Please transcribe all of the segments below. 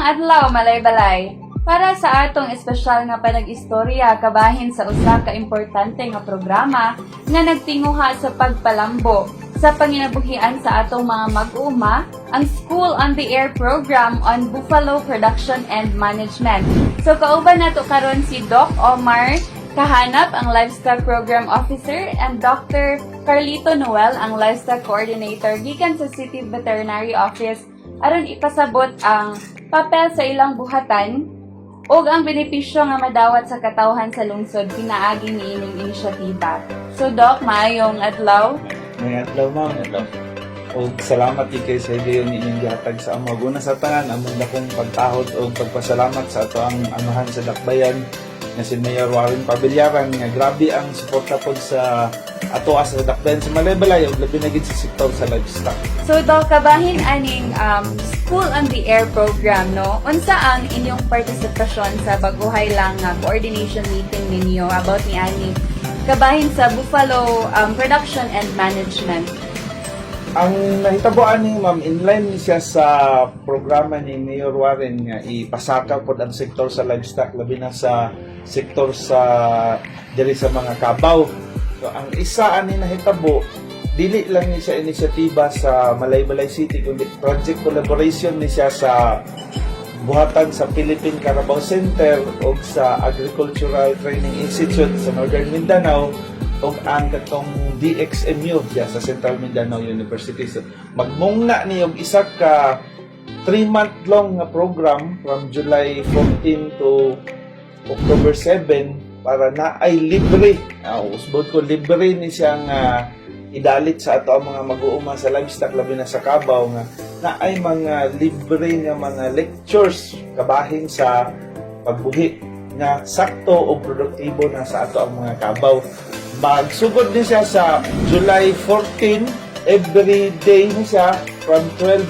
Mayong adlaw malay-balay. Para sa atong espesyal nga panag-istorya kabahin sa usa ka importante nga programa nga nagtinguha sa pagpalambo sa panginabuhian sa atong mga mag-uma ang School on the Air program on Buffalo Production and Management. So kauban nato karon si Doc Omar Kahanap ang Livestock Program Officer and Dr. Carlito Noel ang Livestock Coordinator gikan sa City Veterinary Office aron ipasabot ang papel sa ilang buhatan ug ang benepisyo nga madawat sa katawhan sa lungsod pinaagi ni ining inisyatiba. So Doc, maayong adlaw. May adlaw ma'am. O salamat ikay sa ideyo ni inyong gihatag sa. Una sa tanan, among dakong pagtahod o pagpasalamat sa ato ang amahan sa Dakbayan na si Mayor Warren Pabilyaran nga grabe ang suporta pod sa ato as sa Dakbayan sa Malaybalay ug labi na gid sa sektor sa livestock. So Doc, kabahin aning um, School on the Air program, no? Unsa ang inyong partisipasyon sa baguhay lang nga coordination meeting ninyo about ni ani kabahin sa Buffalo um, Production and Management? Ang nahitabuan ni Ma'am, inline siya sa programa ni Mayor Warren nga ipasaka pod ang sektor sa livestock labi na sa sektor sa diri sa mga kabaw. So ang isa ani nahitabo dili lang ni siya inisyatiba sa Malaybalay City kundi project collaboration ni siya sa buhatan sa Philippine Carabao Center o sa Agricultural Training Institute sa Northern Mindanao o ang katong DXMU diya sa Central Mindanao University. So, magmungna ni og isa ka 3 month long nga program from July 14 to October 7 para na ay libre. Uh, usbod ko libre ni siya nga idalit sa ato ang mga mag-uuma sa livestock labi na sa Kabaw nga na ay mga libre nga mga lectures kabahin sa pagbuhi nga sakto o produktibo na sa ato ang mga kabaw. Magsugod din siya sa July 14, every day ni siya from 12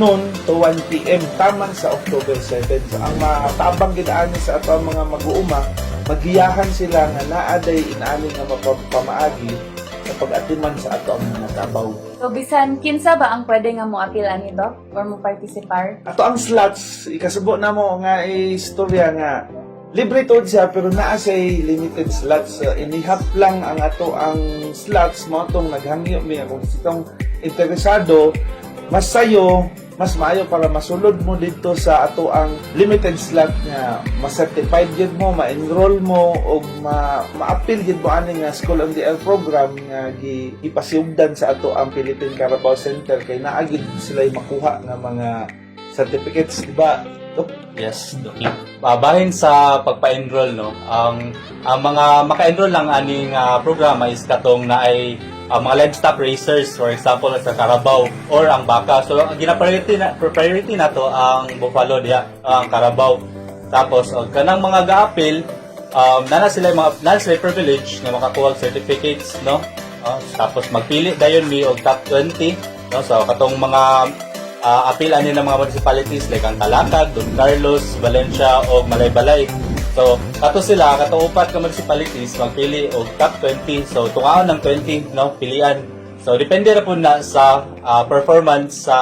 noon to 1 p.m. taman sa October 7. So, ang matabang ginaan sa ato ang mga mag-uuma, magiyahan sila nga naaday inani nga mapamaagi sa pag-atiman sa ato ang mga kabaw. So bisan kinsa ba ang pwede nga mo apilan ni Doc or mo participar? Ato ang slots, ikasubo na mo nga istorya nga libre to siya pero naa siya limited slots. So, inihap lang ang ato ang slots mo itong naghangyo mi kung sitong interesado mas sayo mas maayo para masulod mo dito sa ato ang limited slot nga ma-certified yun mo, ma-enroll mo o ma ma-appeal yun mo ani nga School on the Air program nga gi ipasiugdan sa ato ang Philippine Carabao Center. Kay naagid sila makuha nga mga certificates di ba Dok? Yes, Doki. Babahin sa pagpa-enroll no, ang ang mga maka-enroll lang aning ah, programa is katong na ay ah, mga livestock racers for example sa Carabao or ang baka. So ang gina-priority na priority na to ang buffalo diya, ang Carabao. Tapos og kanang mga ga-appeal um, nana sila mga nana sila privilege na makakuha og certificates no. Ah, tapos magpili dayon mi og top 20 no. So katong mga uh, appeal ani ng mga municipalities like ang Talakag, Don Carlos, Valencia o Malaybalay. So, kato sila, kato upat ka municipalities magpili og top 20. So, tungaon ng 20 no pilian. So, depende na po na sa ah, performance sa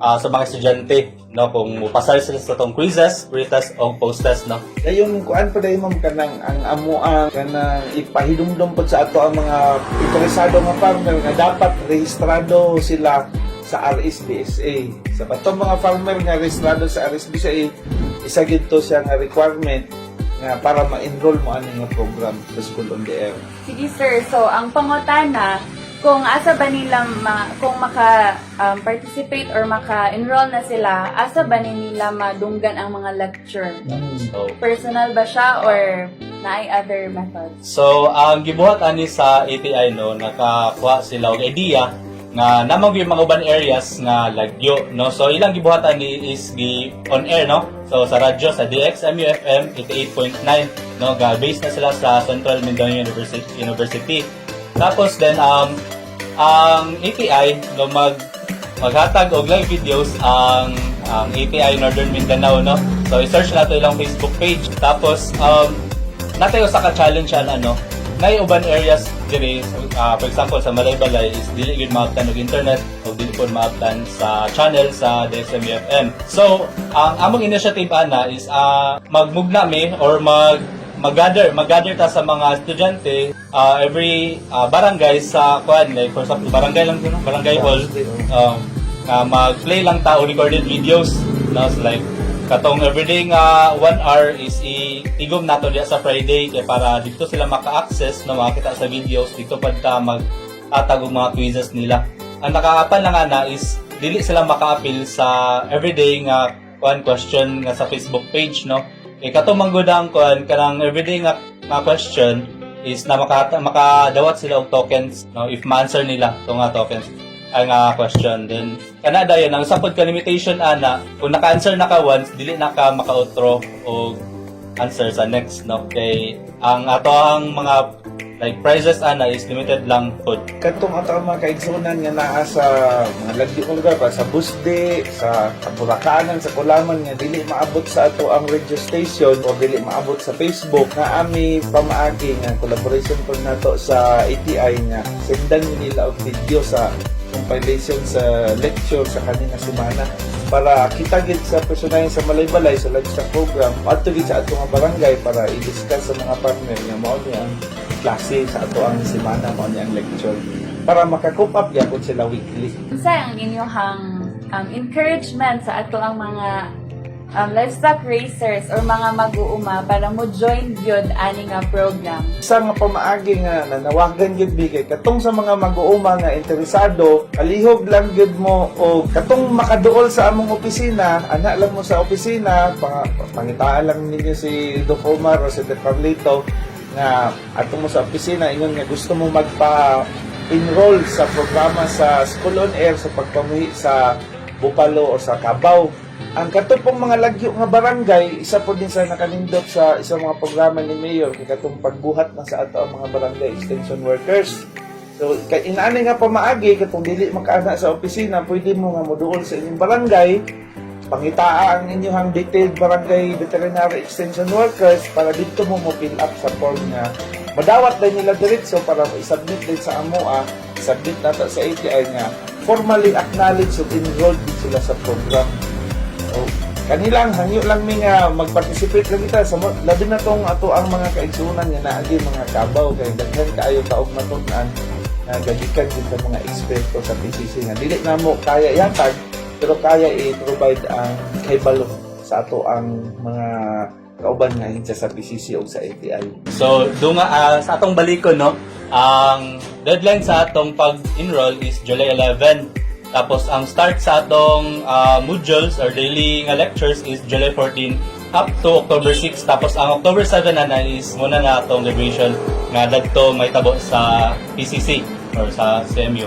ah, sa mga estudyante no kung mupasar sila sa tong quizzes, pretest o post-test no. Dayon kuan pa dayon ma'am kanang ang amo ang kanang ipahidumdum pod sa ato ang mga interesado nga farmer nga dapat rehistrado sila sa RSBSA. Sa batong mga farmer nga rehistrado sa RSBSA, isa gid to siya nga requirement nga para ma-enroll mo ani nga program sa School on the Air. Sige sir, so ang pangutana, kung asa ba nila ma, kung maka um, participate or maka-enroll na sila, asa ba ni nila madunggan ang mga lecture? So, Personal ba siya or naay other methods? So, ang gibuhat ani sa ATI no, nakakuha sila og idea nga namang yung mga urban areas nga lagyo no. So ilang gibuhat ani is gi on air no. So sa radyo sa DXMU FM 88.9 no, ga based na sila sa Central Mindanao University. University. Tapos then um ang ATI no mag maghatag og live videos ang ang ATI Northern Mindanao no. So i-search nato ilang Facebook page. Tapos um natay usa ka challenge ano nay urban areas diri ah, for example sa Malaybalay is dili gyud maabtan og internet o dili pod maabtan sa channel sa DSMFM. So, ang among initiative ana is ah, magmugna mi or mag mag-gather, mag-gather ta sa mga estudyante ah, every ah, barangay sa kuan like for example barangay lang din, barangay hall um, ah, mag-play lang ta o recorded videos so like katong everyday nga 1 hour is i-tigom nato diya sa Friday kay para dito sila maka-access no makakita sa videos dito pa ta mag atag mga quizzes nila. Ang nakaapan lang ana is dili sila maka-appeal sa everyday nga kuan question nga sa Facebook page no? Kay katong manggod ang kuan kanang everyday nga, nga question is na maka, makadawat sila og tokens no? If ma-answer nila to nga tokens ang nga question then kana dayon ang sapod ka limitation ana. Kung naka-answer na ka once dili na ka maka-outro og answer sa next no? Kay ang ato ang mga like prizes ana is limited lang pod Katong ato ang mga kaigsunan nga naa sa mga lagdi kong lugar pa sa Busde, sa Kaburakanan, sa Kulaman nga dili maabot sa ato ang radio station o dili maabot sa Facebook nga ami pamaagi nga collaboration po nato sa ATI nga sendan nila og video sa compilation sa lecture sa kanina semana para kita gid sa personahe sa Malaybalay sa livestock program adto gid sa ato nga barangay para i-discuss sa mga partner nga mao ni ang klase sa ato ang semana mao ni ang lecture. Para makakup up gyapon sila weekly. Sa ang inyong um, encouragement sa ato ang mga um, livestock racers or mga mag-uuma para mo join gyud ani nga program. sa nga pamaagi nga nanawagan gyud bigay katong sa mga mag-uuma nga interesado kalihog lang gyud mo o katong makaduol sa among opisina ana lang mo sa opisina pang, pangitaan lang ninyo si Doc Omar o si Doc Carlito nga ato mo sa opisina ingon nga gusto mo magpa enroll sa programa sa School on Air sa pagpamuhi sa Bupalo o sa Cabao ang katupong mga lagyo nga barangay, isa po din sa nakanindot sa isang mga programa ni Mayor, katong pagbuhat na sa ato ang mga barangay extension workers. So, kay inaani nga pamaagi, katong dili makaana sa opisina, pwede mo nga moduol sa inyong barangay, pangitaa ang inyong detailed barangay veterinary extension workers para dito mo mo fill up sa form nga madawat din nila diretso para i-submit din sa AMOA, submit nato sa ATI nga formally acknowledge ug enrolled sila sa program. So, kanilang hangyo lang mi nga mag-participate lang kita sa mo- labi na tong ato ang mga kaigsunan nga naagi mga kabaw kay daghan kaayo kaog matunan nga gagikan sa mga eksperto sa PCC nga dili na mo kaya yatag pero kaya i-provide ang kahibalo sa ato ang mga kauban nga hinsa sa PCC o sa ATI. So, dunga ah, sa atong balikon no, ang deadline sa atong pag-enroll is July 11. Tapos ang start sa atong ah, modules or daily nga lectures is July 14 up to October 6. Tapos ang October 7 na na is muna na atong graduation nga dadto may tabo sa PCC or sa CMU.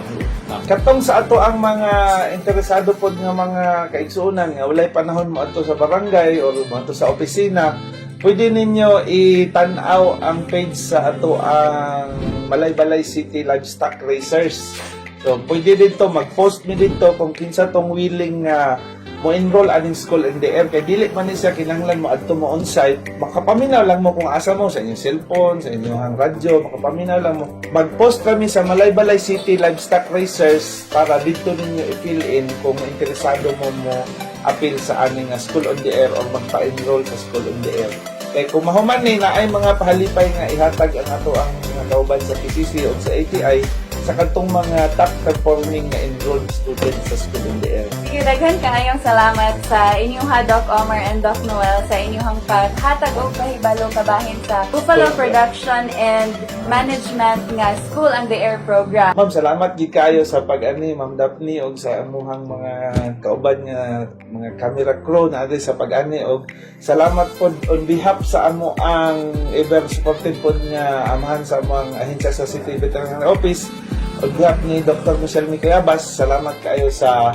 Ah. Katong sa ato ang mga interesado pod nga mga kaigsuonan nga walay panahon mo ato sa barangay or mo ato sa opisina, pwede ninyo itan-aw ang page sa ato ang Malaybalay City Livestock Racers. So, pwede dito mag-post mi dito kung kinsa tong willing nga mo enroll aning school in the air. Kay dili man ni siya kinahanglan mo adto mo on site makapaminaw lang mo kung asa mo sa inyong cellphone sa inyong radyo makapaminaw lang mo. Mag-post kami sa Malaybalay City Livestock Racers para dito ninyo i-fill in kung interesado mo mo appeal sa aming nga school on the air or magpa-enroll sa school on the air. Kay kung mahuman ni na ay mga pahalipay nga ihatag ang ato ang mga kauban sa PCC o sa ATI sa kantong mga top performing nga enrolled students sa school on the air. Sige, daghan kaayong salamat sa inyong ha, Doc Omar and Doc Noel sa inyong paghatag og kahibalo kabahin sa Buffalo Production and Management nga School on the Air program. Ma'am, salamat gid kayo sa pag-ani, Ma'am Daphne, og sa amuhang mga kauban nga mga camera crew na sa pag-ani og salamat po on behalf sa amo ang ever supported po nga amahan sa among ahensya sa City Veterinary Office behalf ni Dr. Michelle Mikayabas, salamat kayo sa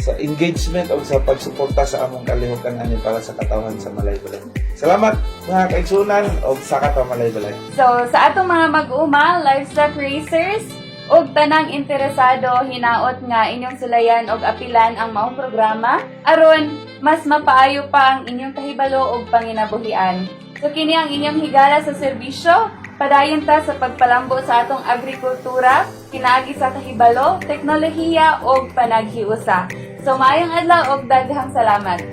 sa engagement o sa pagsuporta sa among kalihukan ani para sa katawan sa Malaybalay. Salamat mga kaigsunan o sa katawang Malaybalay. So, sa atong mga mag-uma, livestock racers, ug tanang interesado hinaot nga inyong sulayan og apilan ang maong programa aron mas mapaayo pa ang inyong kahibalo ug panginabuhian. So kini ang inyong higala sa serbisyo Padayon ta sa pagpalambo sa atong agrikultura, kinaagi sa kahibalo, teknolohiya o panaghiusa. So maayong adlaw og daghang salamat.